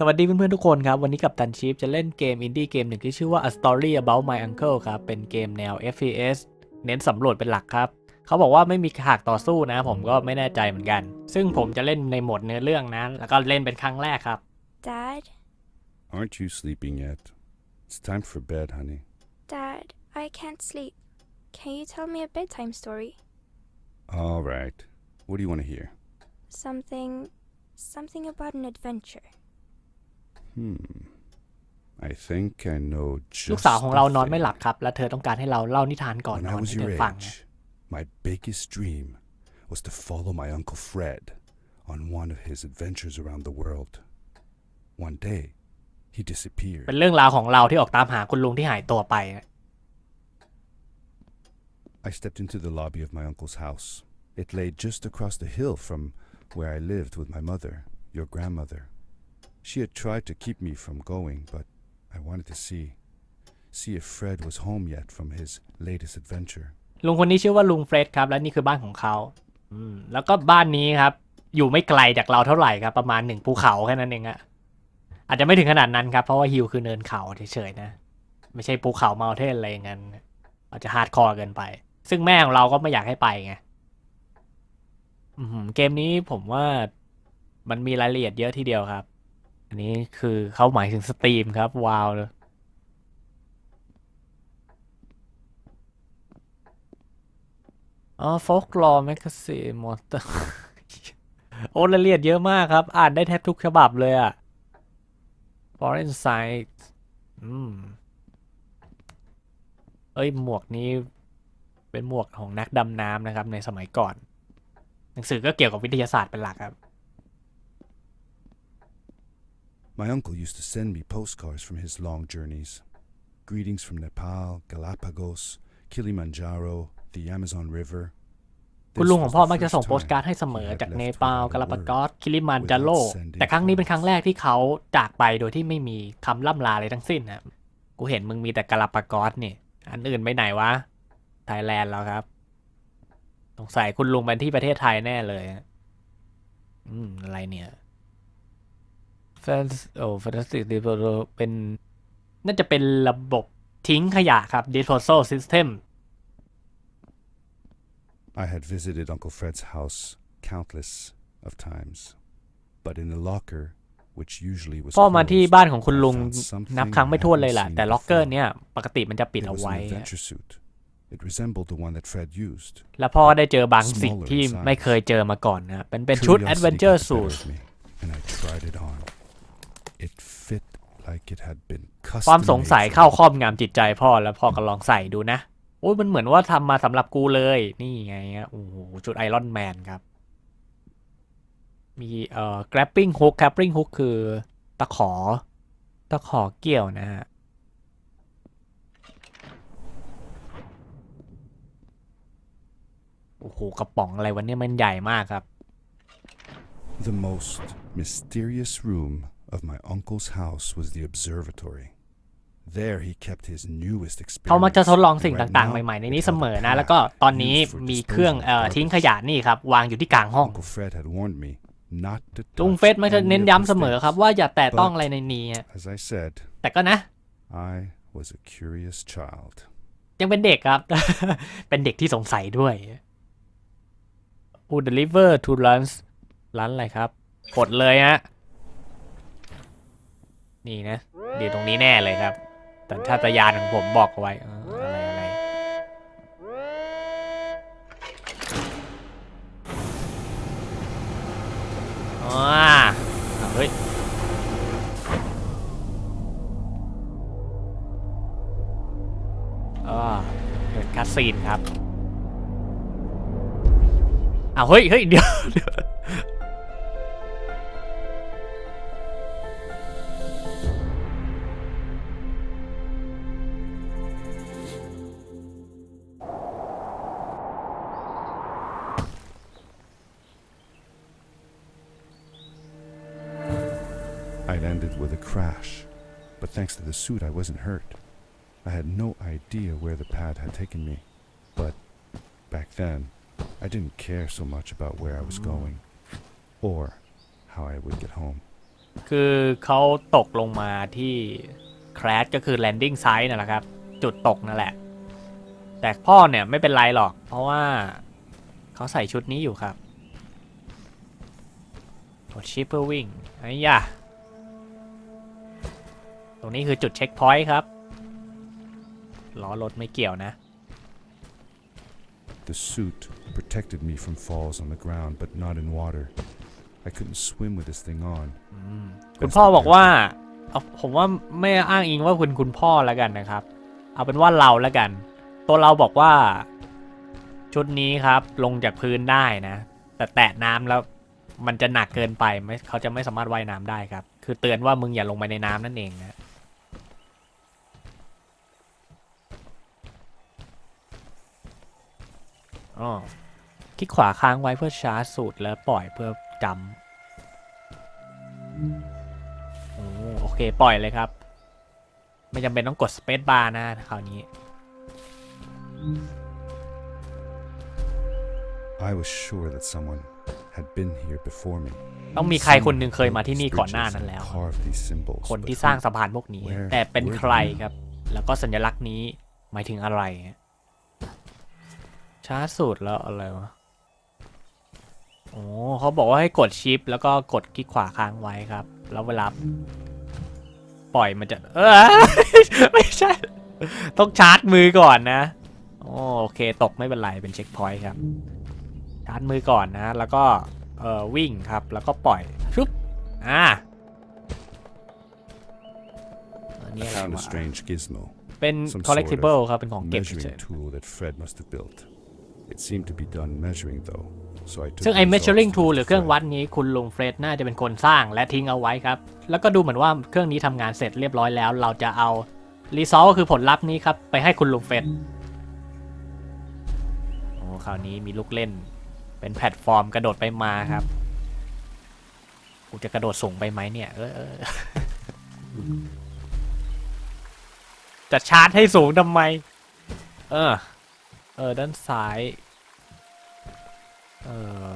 สวัสดีเพื่อนๆทุกคนครับ วันนี้กับตันชีฟจะเล่นเกมอินดี้เกมหนึ่งที่ชื่อว่า A Story About My Uncle ครับ เป็นเกมแนว FPS เน้นสำรวจเป็นหลักครับ เขาบอกว่าไม่มีฉากต่อสู้นะ ผมก็ไม่แน่ใจเหมือนกัน ซึ่งผมจะเล่นในโหมดเนื้อเรื่องนะแล้วก็เล่นเป็นครั้งแรกครับ Dad, Aren't you sleeping yet? It's time for bed, honey. Dad, I can't sleep. Can you tell me a bedtime story? All right. What do you want to hear? Something. something about an adventure. Hmm. I think I know ลูก just สาวของเรา the นอนไม่หลับ thing. ครับ และเธอต้องการให้เราเล่านิทานก่อน When น I อน was ให้เธ your อฟังนะ age, my biggest dream was to follow my Uncle Fred on one of his adventures around the world. One day, he disappeared. เป็นเรื่องราวของเราที่ออกตามหาคุณลุงที่หายตัวไปนะ I stepped into the lobby of my uncle's house. It lay just across the hill from where I lived with my mother, your grandmother. She had tried to keep me from going, but I wanted to see see if Fred was home yet from his latest adventure. ลุงคนนี้ชื่อว่าลุงเฟร็ดครับ และนี่คือบ้านของเขาอืมแล้วก็บ้านนี้ครับ อยู่ไม่ไกลจากเราเท่าไหร่ครับ ประมาณหนึ่งภูเขาแค่นั้นเองอะอาจจะไม่ถึงขนาดนั้นครับ เพราะว่าฮิลคือเนินเขาเฉยๆนะ ไม่ใช่ภูเขาเมาเทนอะไรอย่างนั้นอาจจะฮาร์ดคอร์เกินไป ซึ่งแม่ของเราก็ไม่อยากให้ไปไงเกมนี้ผมว่ามันมีรายละเอียดเยอะทีเดียวครับ อันนี้คือเขาหมายถึงสตรีมครับว้าวเลยอ๋อโฟกลอแมกซีนมอนเตอร์โอ้รายละเอียดเยอะมากครับ อ่านได้แทบทุกฉบับเลยอะ Foreign Sight อืม เอ้ย หมวกนี้เป็นหมวกของนักดำน้ำนะครับ ในสมัยก่อน หนังสือก็เกี่ยวกับวิทยาศาสตร์เป็นหลักครับ My uncle used to send me postcards from his long journeys. Greetings from Nepal, Galapagos, Kilimanjaro, the Amazon River. คุณ This ลุงของ was พ่อ the มักจะ first ส่งโปส time การ์ดให้เสม he อ had จาก left เน without ปาล a กาลาปากอส word. คิลิมันจาโร without sending แต่ครั้งนี้เป็น flowers. ครั้งแรกที่เขาจากไปโดยที่ไม่มีคำล่ำลาอะไรทั้งสิ้นนะกูเห็นมึงมีแต่กาลาปากอสนี่ อันอื่นไปไหนวะไทยแลนด์แล้วครับสงสัยคุณลุงไปที่ประเทศไทยแน่เลยอะอืมอะไรเนี่ยแฟน โอ้แฟนตาสติกดีเป็นน่าจะเป็นระบบทิ้งขยะครับ disposal system I had visited Uncle Fred's house countless of times, but in the locker, which usually was พ่อมาที่ closed, บ้านของคุณ I ลุง found something นับครั้ง I ไม่ถ้วน hadn't เลยล่ะ seen แต่ล็อกเกอร์ before. เนี่ย ปกติมันจะปิด It เอา was ไว้ an อะ adventure suit. It resembled the one that Fred used. แล้วพ่อได้เจอบางสิ่ง Smaller ที่ in size. ไม่เคยเจอมาก่อนนะเป็นเป็นชุด Curiosity Adventure got the Suit better of me, and I tried it on. It fit like it had been ความ custom สงสัย made เข้า for ครอบงำจิตใจพ่อแล้วพ่อก็ลองใส่ดูนะโอ้ยมันเหมือนว่าทำมาสำหรับกูเลย นี่ไงฮะโอ้โหชุดไอรอนแมนครับ มีเอ่อ grappling hook grappling hook คือตะขอ ตะขอเกี่ยวนะฮะโอ้โหกระป๋องอะไรวันนี้มันใหญ่มากครับ The most mysterious room of my uncle's house was the observatory. There he kept his newest เขามักจะ experiments. ทดลองสิ่ง and right ต่าง now ๆใหม่ๆ ใน it นี้ held เส a มอนะ pad แล้วก็ตอนนี้ used for มีเครื่อง disposal of เอ่อ garbage. ทิ้งขยะนี่ครับ วางอยู่ที่กลางห้อง Uncle Fred had warned me not to ลุง touch เฟสมันจะ any เน้น of ย้ำ his เสมอ things. ครับว่าอย่าแตะต้องอะไรในนี้อะ As I said, แต่ก็นะ I was a curious child. ยังเป็นเด็กครับ เป็นเด็กที่สงสัยด้วย Who deliver to lunch ร้านอะไรครับ กดเลยฮะ นี่นะเดี๋ยวตรงนี้แน่เลยครับแต่ถ้าตยานของผมบอกเอาไว้อะไรอะไรอ๋ออะเฮ้ยอ่าเกิดคัสซีนครับอ้าวเฮ้ยเฮ้ยเดี๋ยวเดี๋ยว I landed with a crash, but thanks to the suit, I wasn't hurt. I had no idea where the pad had taken me, but back then, I didn't care so much about where I was going or how I would get home. คือเขาตกลงมาที่ crash ก็คือ landing site นั่นแหละครับ จุดตกนั่นแหละ แต่พ่อเนี่ยไม่เป็นไรหรอก เพราะว่าเขาใส่ชุดนี้อยู่ครับกดชิปเพื่อวิ่งไอ้ยะ ตรงนี้คือจุดเช็คพอยต์ครับ ล้อรถไม่เกี่ยวนะ The suit protected me from falls on the ground, but not in water. I couldn't swim with this thing on. คุณพ่อบอกว่าเอาผมว่าไม่อ้างอิงว่าคุณคุณพ่อแล้วกันนะครับ เอาเป็นว่าเราแล้วกัน ตัวเราบอกว่า ชุดนี้ครับลงจากพื้นได้นะ แต่แตะน้ำแล้วมันจะหนักเกินไปไม่เขาจะไม่สามารถว่ายน้ำได้ครับ คือเตือนว่ามึงอย่าลงไปในน้ำนั่นเองนะ อ๋อคลิกขวาค้างไว้เพื่อชาร์จสูตรแล้วปล่อยเพื่อจำโอ้โอเคปล่อยเลยครับ ไม่จำเป็นต้องกด Space Bar นะคราวนี้ I was sure that someone had been here before me. ต้องมีใครคนหนึ่งเคยมาที่นี่ก่อนหน้านั้นแล้ว And carved these symbols, คน but ที่ who- สร้างสะพานพวกนี้ Where แต่เป็น were ใคร they? ครับ แล้วก็สัญลักษณ์นี้หมายถึงอะไรฮะ ช้าสุดแล้วอะไรวะโอ้เขาบอกว่าให้กดชิป แล้วก็กดคลิกขวาค้างไว้ครับ แล้วเวลาปล่อยมันจะ เออไม่ใช่ ต้องชาร์จมือก่อนนะโอโอเคตกไม่เป็นไรเป็นเช็คพอยต์ครับ ชาร์จมือก่อนนะ แล้วก็เอ่อวิ่งครับ แล้วก็ปล่อยชุบอ่าอันนี้อะไร found a วะ strange gizmo, เป็น some sort collectible ครับ เป็นของเก็บเฉ measuring ย It seemed to be done measuring though, so I took ซึ่ง the ไอ้ results measuring to tool Mr. หรือเครื่อง Fred. วัดนี้คุณลุงเฟรดน่าจะเป็นคนสร้างและทิ้งเอาไว้ครับ แล้วก็ดูเหมือนว่าเครื่องนี้ทำงานเสร็จเรียบร้อยแล้ว เราจะเอารีซอลก็คือผลลัพธ์นี้ครับ ไปให้คุณลุงเฟรดโอ้คราวนี้มีลูกเล่น เป็นแพลตฟอร์มกระโดดไปมาครับ กูจะกระโดดสูงไปไหมเนี่ยเออเออ จะชาร์จให้สูงทำไม เออ เออด้านซ้ายเออ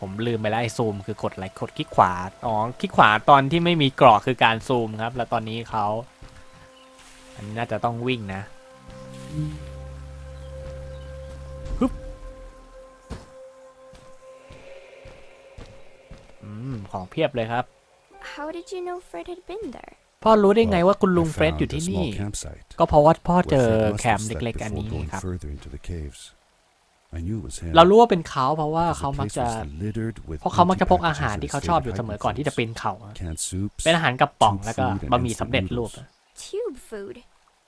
ผมลืมไปแล้วไอ้ซูมคือกดอะไรกดคลิกขวาอ๋อคลิกขวาตอนที่ไม่มีกรอกคือการซูมครับ แล้วตอนนี้เขาอันนี้น่าจะต้องวิ่งนะฮึบอืมของเพียบเลยครับ How did you know Fred had been there? พ่อรู้ได้ไง Well, ว่าคุณ I ลุงเฟรด found อยู่ a ที่ small นี่ campsite ก็เพราะว่าพ่อ where เจอ Fred must แค have มป์ slept เล็กๆอัน before นี้ going ครับ further into the caves. I knew it was him. เรารู้ว่าเป็นเขาเพราะว่า because เขา the มัก place จะ was littered with เพราะเขามักจะพก empty อาหาร packages ที่ and เขาชอบอยู่ faded เสมอก่อนที่จะ hiding ปีนเขา foods, canned soups, เป็นอาหารกระป๋อง tube แล้วก็ food and บะหมี่ instant สำเร็จรูป noodles. Tube food?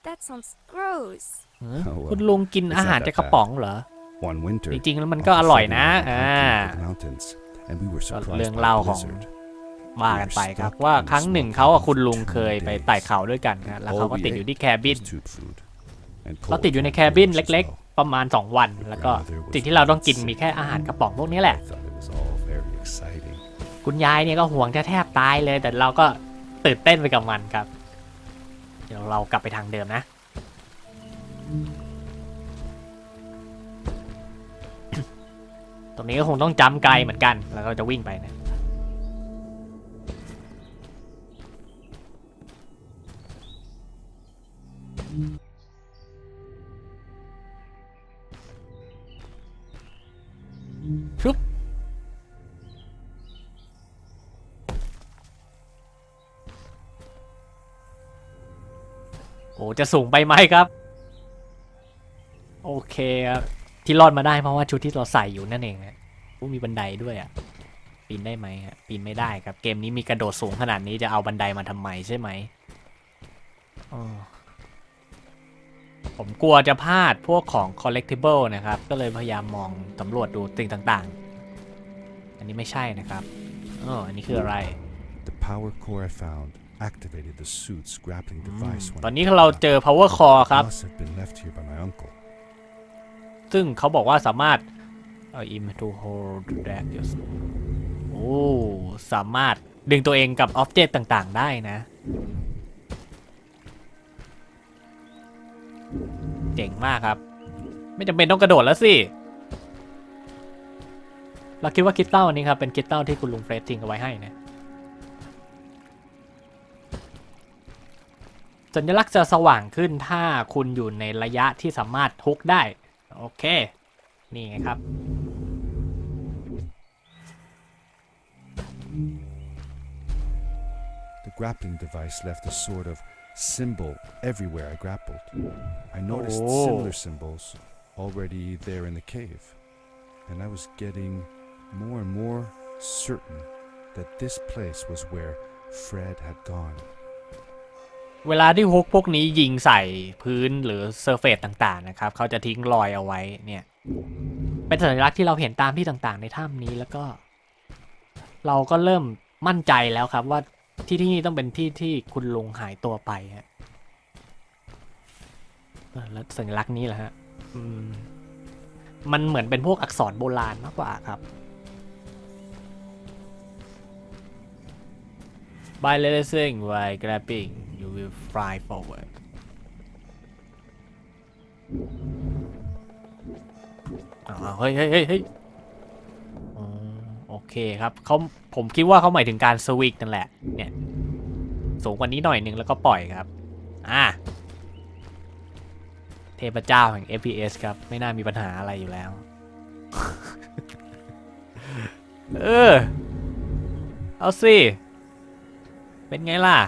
That sounds gross. เออ Oh, well, คุณลุงกิน it's อาหาร not that จากกระป๋องเหรอ One winter, จริงๆแล้วมัน Uncle ก็อร่อย Fred นะนะ อ่า mountains, and we were ก็ surprised เรื่อง by เล่า a ของ blizzard. ว่ากันไปครับ stuck ว่า in a ครั้งหนึ่ง small เขากับ cabin คุณลุง for two เคยไป days. ไต่เขาด้วยกันนะแล้วเขาก็ติดอยู่ที่แคบิน Was tube food and เขา cold ติดอยู่ใน canned แคบิน noodles as เล็ก well. ๆประมาณ 2 วัน แล้วก็สิ่งที่เราต้องกินมีแค่อาหารกระป๋องพวกนี้แหละ I thought it was all very exciting. คุณยายเนี่ยก็ห่วงจะแทบตายเลย แต่เราก็ตื่นเต้นไปกับมันครับ เดี๋ยวเรากลับไปทางเดิมนะ ตรงนี้ก็คงต้องจำไกลเหมือนกัน แล้วก็จะวิ่งไปนะ ชุบโอ้จะสูงไปไหมครับ โอเคครับที่รอดมาได้เพราะว่าชุดที่เราใส่อยู่นั่นเองฮะมีบันไดด้วยอะปีนได้ไหมฮะปีนไม่ได้ครับ เกมนี้มีกระโดดสูงขนาดนี้จะเอาบันไดมาทำไมใช่ไหมอ๋อ ผมกลัวจะพลาดพวกของ collectible นะครับ ก็เลยพยายามมองสำรวจดูสิ่งต่างๆ อันนี้ไม่ใช่นะครับอ๋ออันนี้คืออะไร The power core I found activated the suit's grappling device ตอน when นี้เราเจอ power core ครับ must have been left here by my uncle. ซึ่งเขาบอกว่าสามารถเอ่อ im to hold drag your โอ้ สามารถดึงตัวเองกับอ็อบเจกต์ต่างๆ ได้นะ เจ๋งมากครับ ไม่จำเป็นต้องกระโดดแล้วสิ เราคิดว่าคิดเต้าอันนี้ครับเป็นคิดเต้าที่คุณลุงเฟรดทิ้งเอาไว้ให้นะ สัญลักษณ์จะสว่างขึ้นถ้าคุณอยู่ในระยะที่สามารถทุกได้ โอเค นี่ไงครับ grappling device left a sort of symbol everywhere I grappled. I noticed Oh. similar symbols already there in the cave, and I was getting more and more certain that this place was where Fred had gone. เวลาที่ฮุกพวกนี้ยิงใส่พื้นหรือเซอร์เฟสต่างๆนะครับ เขาจะทิ้งรอยเอาไว้เนี่ย เป็นสัญลักษณ์ที่เราเห็นตามที่ต่างๆ ในถ้ำนี้แล้วก็ เราก็เริ่มมั่นใจแล้วครับว่า ที่ที่นี่ต้องเป็นที่ที่คุณลุงหายตัวไปฮะแล้วสัญลักษณ์นี้แหละฮะมมันเหมือนเป็นพวกอักษรโบราณมากกว่าครับ By releasing by grabbing you will fly forward เฮ้ยเฮ้ยเฮ้ย เฮ้ยอ๋อโอเคครับเขาผมคิดว่าเขาหมายถึงการสวิกนั่นแหละ เนี่ย สูงกว่านี้หน่อยนึงแล้วก็ปล่อยครับ อ่าเทพเจ้าแห่ง FPS ครับ ไม่น่ามีปัญหาอะไรอยู่แล้ว เออ เอาสิ เป็นไงล่ะ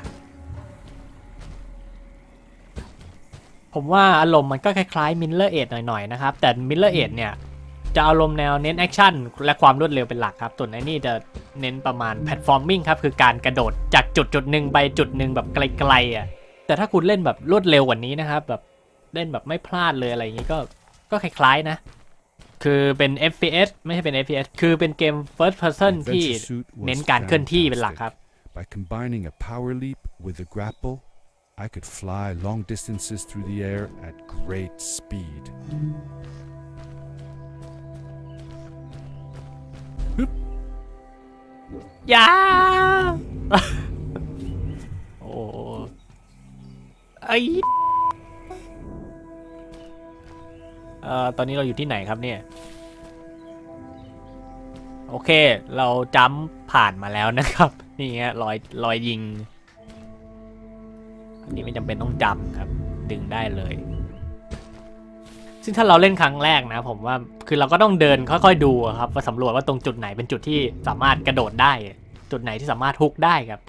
ผมว่าอารมณ์มันก็คล้ายๆ Miller 8หน่อยๆนะครับ แต่ Miller 8เนี่ย จะอารมณ์แนวเน้นแอคชั่นและความรวดเร็วเป็นหลักครับส่วนไอ้นี่จะเน้นประมาณแพลตฟอร์มมิ่งครับคือการกระโดดจากจุดจุดหนึ่งไปจุดหนึ่งแบบไกลๆอะแต่ถ้าคุณเล่นแบบรวดเร็วกว่านี้นะครับแบบเล่นแบบไม่พลาดเลยอะไรอย่างนี้ก็ก็คล้าย ๆนะ คือเป็น FPS ไม่ใช่เป็น FPS คือเป็นเกม first person ที่เน้นการเคลื่อนที่เป็นหลักครับ By combining a power leap with a grapple, I could fly long distances through the air at great speed. อย่า โอ้ไอเอ่อตอนนี้เราอยู่ที่ไหนครับเนี่ย โอเค เราจัมป์ผ่านมาแล้วนะครับ นี่ฮะรอยรอยยิง อันนี้ไม่จำเป็นต้องจำครับ ดึงได้เลย ซึ่งถ้าเราเล่นครั้งแรกนะผมว่าคือเราก็ต้องเดินค่อยๆดูครับว่าสำรวจว่าตรงจุดไหนเป็นจุดที่สามารถกระโดดได้ จุดไหนที่สามารถฮุกได้ครับ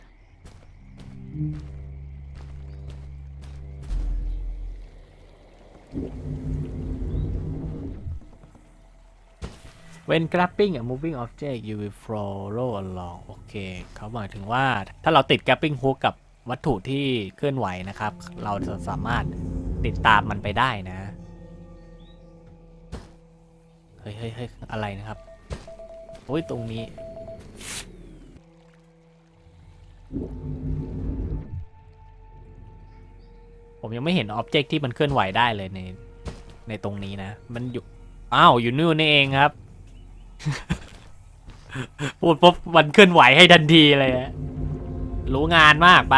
When grabbing a moving object you will follow along โอเคเขาหมายถึงว่าถ้าเราติด grabbing hook กับวัตถุที่เคลื่อนไหวนะครับ เราจะสามารถติดตามมันไปได้นะ เฮ้ยเฮ้ยเฮ้ยอะไรนะครับโอ้ยตรงนี้ ผมยังไม่เห็นอ็อบเจกต์ที่มันเคลื่อนไหวได้เลยในในตรงนี้นะ มันอยู่ อ้าว อยู่นู่นนี่เองครับ พูดปุ๊บมันเคลื่อนไหวให้ทันทีเลยฮะรู้งานมากไป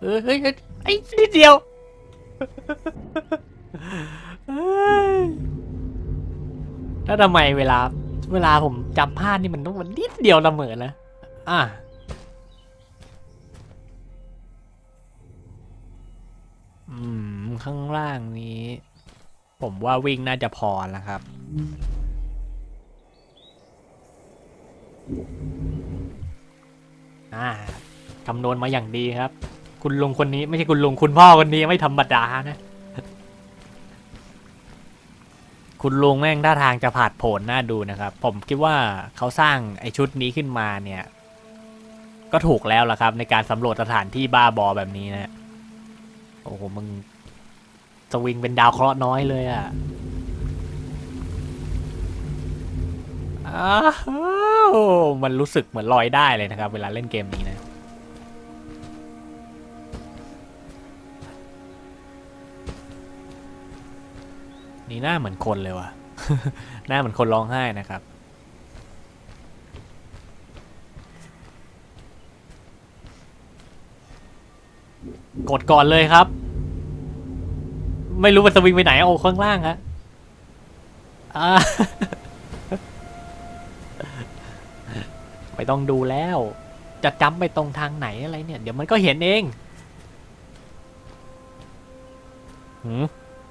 เฮ้ยเฮ้ยไอ้นิดเดียว แล้วทำไมเวลา เวลาผมจำพลาดนี่มันต้องมันนิดเดียวละเหมือนะอะอืม ข้างล่างนี้ ผมว่าวิ่งน่าจะพอแล้วครับ อ่าคำนวณมาอย่างดีครับ คุณลุงคนนี้ไม่ใช่คุณลุงคุณพ่อคนนี้ไม่ธรรมดานะ คุณลุงแม่งท่าทางจะผาดโผนน่าดูนะครับ ผมคิดว่าเขาสร้างไอชุดนี้ขึ้นมาเนี่ย ก็ถูกแล้วล่ะครับ ในการสำรวจสถานที่บ้าบอแบบนี้นะโอ้โหมึงสวิงเป็นดาวเคราะห์น้อยเลยอะอ้าวมันรู้สึกเหมือนลอยได้เลยนะครับ เวลาเล่นเกมนี้นะ นี่หน้าเหมือนคนเลยว่ะ หน้าเหมือนคนร้องไห้นะครับ กดก่อนเลยครับ ไม่รู้มันสวิงไปไหนโอ้ข้างล่างฮะไม่ต้องดูแล้ว จะจำไปตรงทางไหนอะไรเนี่ย เดี๋ยวมันก็เห็นเองหืม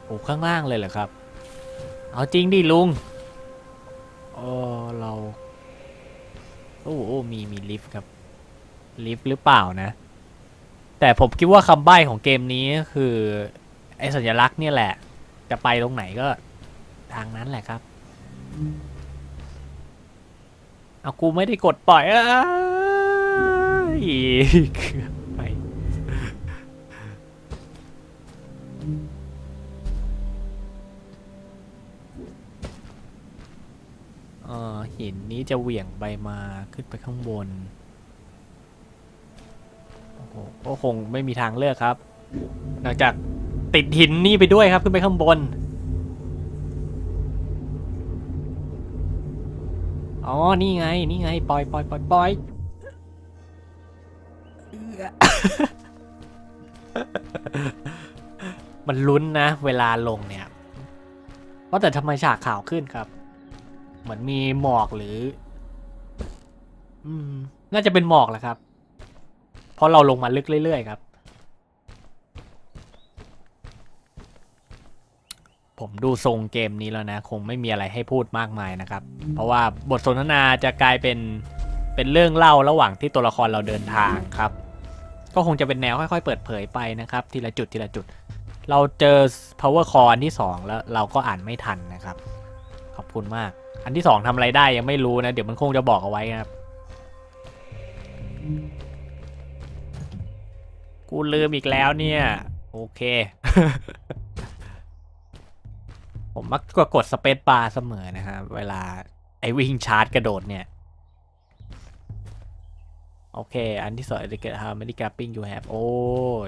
โอ้ข้างล่างเลยเหรอครับ เอาจริงดิลุงเออเราโอ้โอ้มีมีลิฟต์ครับ ลิฟต์หรือเปล่านะ แต่ผมคิดว่าคำใบ้ของเกมนี้ก็คือ ไอ้สัญลักษณ์เนี่ยแหละ จะไปตรงไหนก็ทางนั้นแหละครับ เอากูไม่ได้กดปล่อยอ้ายเกื เออหินนี้จะเหวี่ยงไปมาขึ้นไปข้างบน โอ้โหก็คงไม่มีทางเลือกครับ นอกจากติดหินนี่ไปด้วยครับขึ้นไปข้างบน อ๋อ นี่ไง นี่ไง ปล่อยปล่อยปล่อยปล่อยมันลุ้นนะ เวลาลงเนี่ยว่าแต่ทำไมฉากขาวขึ้นครับ เหมือนมีหมอกหรือ อืม น่าจะเป็นหมอกแหละครับ เพราะเราลงมาลึกเรื่อยๆครับ ผมดูทรงเกมนี้แล้วนะ คงไม่มีอะไรให้พูดมากมายนะครับ เพราะว่าบทสนทนาจะกลายเป็นเป็นเรื่องเล่าระหว่างที่ตัวละครเราเดินทางครับ ก็คงจะเป็นแนวค่อยๆ เปิดเผยไปนะครับ ทีละจุดทีละจุด เราเจอ power core อันที่ 2 แล้วเราก็อ่านไม่ทันนะครับ ขอบคุณมาก อันที่2ทำอะไรได้ยังไม่รู้นะ เดี๋ยวมันคงจะบอกเอาไว้ครับ กูลืมอีกแล้วเนี่ย โอเค ผมมักจะกดสเปซบาร์เสมอนะครับเวลาไอ้วิ่งชาร์จกระโดดเนี่ย โอเค อันที่สองจะเกิด how many grabbing you have โอ้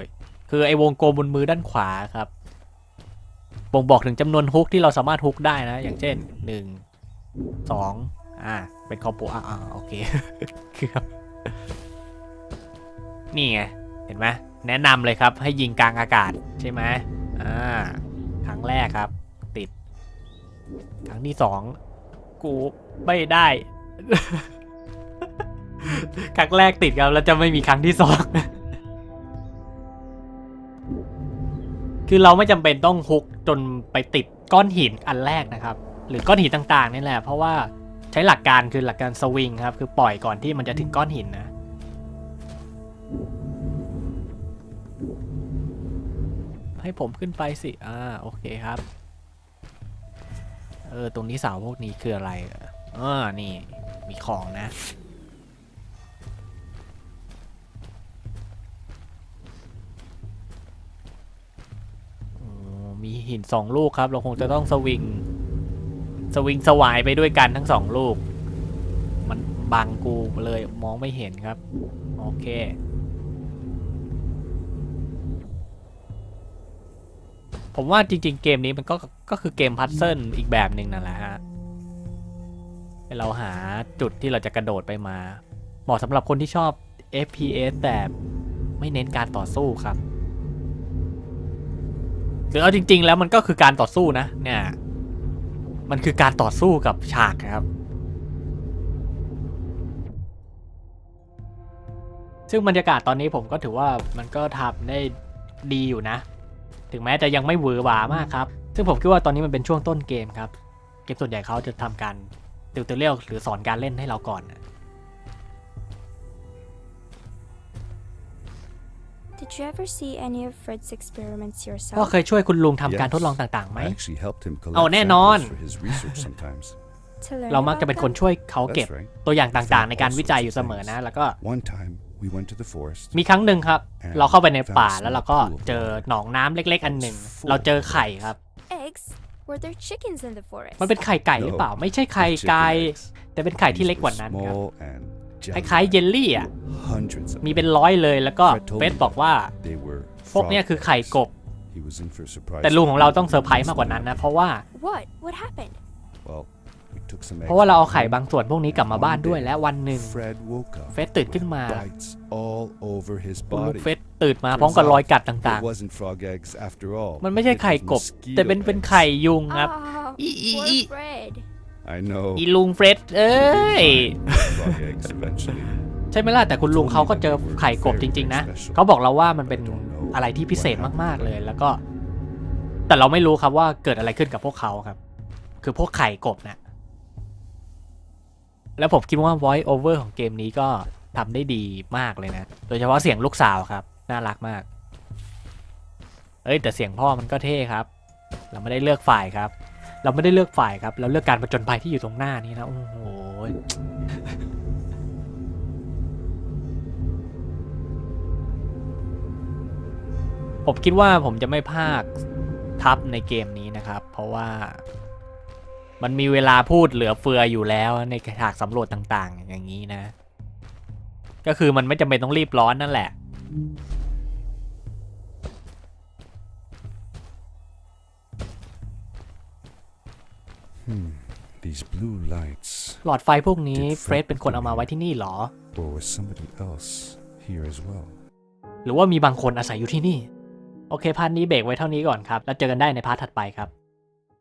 ย คือไอ้วงกลมบนมือด้านขวาครับบ่งบอกถึงจำนวนฮุกที่เราสามารถฮุกได้นะ อย่างเช่นหนึ่ง สองอ่า เป็นคอมโบอ่าอ่าโอเคครับนี่ไง เห็นไหมแนะนำเลยครับให้ยิงกลางอากาศใช่ไหมอ่า ครั้งแรกครับ ติด ครั้งที่สองกูไม่ได้ ครั้งแรกติดครับแล้วจะไม่มีครั้งที่สองคือเราไม่จำเป็นต้องฮุกจนไปติดก้อนหินอันแรกนะครับ หรือก้อนหินต่างๆนี่แหละ เพราะว่าใช้หลักการคือหลักการสวิงครับ คือปล่อยก่อนที่มันจะถึงก้อนหินนะให้ผมขึ้นไปสิ อ่า โอเคครับ เออ ตรงนี้เสาพวกนี้คืออะไรอะอ่านี่ มีของนะ มีหินสองลูกครับ เราคงจะต้องสวิง สวิงสวายไปด้วยกันทั้งสองลูก มันบังกูเลยมองไม่เห็นครับ โอเค ผมว่าจริง ๆ เกมนี้มันก็ก็คือเกมพัซเซิลอีกแบบหนึ่งนั่นแหละฮะเราหาจุดที่เราจะกระโดดไปมาเหมาะสำหรับคนที่ชอบ FPS แต่ไม่เน้นการต่อสู้ครับหรือเอาจริง ๆ แล้วมันก็คือการต่อสู้นะเนี่ย มันคือการต่อสู้กับฉากครับ ซึ่งบรรยากาศตอนนี้ผมก็ถือว่ามันก็ทำได้ดีอยู่นะ ถึงแม้จะยังไม่หวือหวามากครับ ซึ่งผมคิดว่าตอนนี้มันเป็นช่วงต้นเกมครับ เกมส่วนใหญ่เขาจะทำการติวเตอร์เรียลหรือสอนการเล่นให้เราก่อน Did you ever see any of Fred's experiments ก็ yourself? เคยช่วยคุณลุงทำการ Yes. ทดลองต่างๆไหม I actually helped him collect Oh, samples แน่นอน for his research sometimes. To learn เรามักจะ about เป็นคน them? ช่วยเขาเก็บ That's right. ตัวอย่างต่างๆ ในการวิจัยอยู่เสมอนะ แล้วก็ One time we went to the forest. มีครั้งหนึ่งครับ เราเข้าไปในป่าแล้วเราก็เจอหนองน้ำเล็กๆ อันหนึ่ง เราเจอไข่ครับ Eggs? Were there chickens in the forest? มันเป็นไข่ไก่หรือเปล่า ไม่ใช่ไข่ Chicken ไก่ eggs. แต่เป็นไข่ที่ These เล็ก were กว่านั้นครับ small and ค jelly. ล้ายๆเยลลี่อะ Hundreds of มี them. เป็นร้อยเลยแล้วก็ Fred told เฟ me สบอกว่า They were พวกเนี้ย frog คือไข่ eggs. กบ He was in for a surprise. แต่ลุงของเราต้องเซอร์ไพรส์มากกว่านั้นนะ เพราะว่า What? What happened? Well, we took some เพราะว่าเราเอา eggs ไข่ home. บางส่วนพวกนี้กลับมาบ้านด้วยและวันหนึ่ง Fred woke up เฟสตื่นขึ้นมา bites all over his คุณลุง body. เฟสตื่นมาพร้อมกับรอยกัดต่าง It wasn't frog eggs after all. ๆมันไม่ใช่ It ไข่ was กบ mosquito แต่เป็นเป็น eggs. ไข่ยุงครับ Oh, E- e- poor e- Fred. I know. อีลุงเฟรดเอ้ย Frog eggs eventually. ใช่ไหมล่ะแต่คุณลุงเขาก็เจอไข่กบจริง ๆ นะเขาบอกเราว่ามันเป็นอะไรที่พิเศษมากๆเลย แล้วก็ แต่เราไม่รู้ครับว่าเกิดอะไรขึ้นกับพวกเขาครับ คือพวกไข่กบนะแล้วผมคิดว่า voice over ของเกมนี้ก็ทำได้ดีมากเลยนะ โดยเฉพาะเสียงลูกสาวครับ น่ารักมาก เอ้ยแต่เสียงพ่อมันก็เท่ครับ เราไม่ได้เลือกฝ่ายครับ เราไม่ได้เลือกฝ่ายครับ เราเลือกการประจนภัยที่อยู่ตรงหน้านี้นะ โอ้โห ผมคิดว่าผมจะไม่พากทับในเกมนี้นะครับ เพราะว่ามันมีเวลาพูดเหลือเฟืออยู่แล้วในฉากสำรวจต่างๆ อย่างนี้นะ ก็คือมันไม่จำเป็นต้องรีบร้อนนั่นแหละ หลอดไฟพวกนี้เฟรดเป็นคนเอามาไว้ที่นี่เหรอ Or was somebody else here as well? หรือว่ามีบางคนอาศัยอยู่ที่นี่ โอเคพาร์ทนี้เบรกไว้เท่านี้ก่อนครับ แล้วเจอกันได้ในพาร์ทถัดไปครับ